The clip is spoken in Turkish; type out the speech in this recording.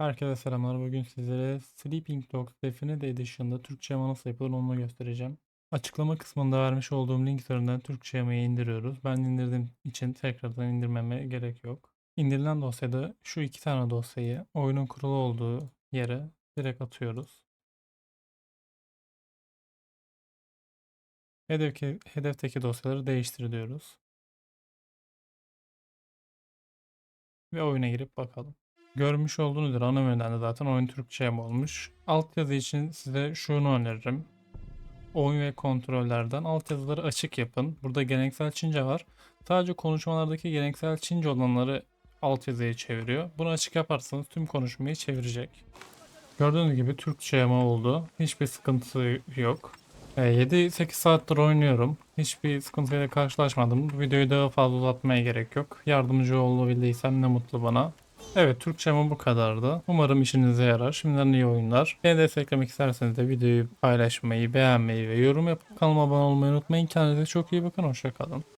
Herkese selamlar. Bugün sizlere Sleeping Dogs Definite Edition'da Türkçe yama nasıl yapılır onu göstereceğim. Açıklama kısmında vermiş olduğum link üzerinden Türkçe yamayı indiriyoruz. Ben indirdiğim için tekrardan indirmeme gerek yok. İndirilen dosyada şu iki tane dosyayı oyunun kurulu olduğu yere direkt atıyoruz. Hedefteki, hedefteki dosyaları değiştir diyoruz. Ve oyuna girip bakalım. Görmüş olduğunuz üzere ana menüden de zaten oyun Türkçe yama olmuş. Altyazı için size şunu öneririm. Oyun ve kontrollerden altyazıları açık yapın. Burada geleneksel Çince var. Sadece konuşmalardaki geleneksel Çince olanları altyazıya çeviriyor. Bunu açık yaparsanız tüm konuşmayı çevirecek. Gördüğünüz gibi Türkçe yama oldu. Hiçbir sıkıntısı yok. E, 7-8 saattir oynuyorum. Hiçbir sıkıntıyla karşılaşmadım. Bu videoyu daha fazla uzatmaya gerek yok. Yardımcı olabildiysem ne mutlu bana. Evet Türkçem bu kadardı. Umarım işinize yarar. Şimdiden iyi oyunlar. Beni desteklemek isterseniz de videoyu paylaşmayı, beğenmeyi ve yorum yapıp kanalıma abone olmayı unutmayın. Kendinize çok iyi bakın. Hoşçakalın.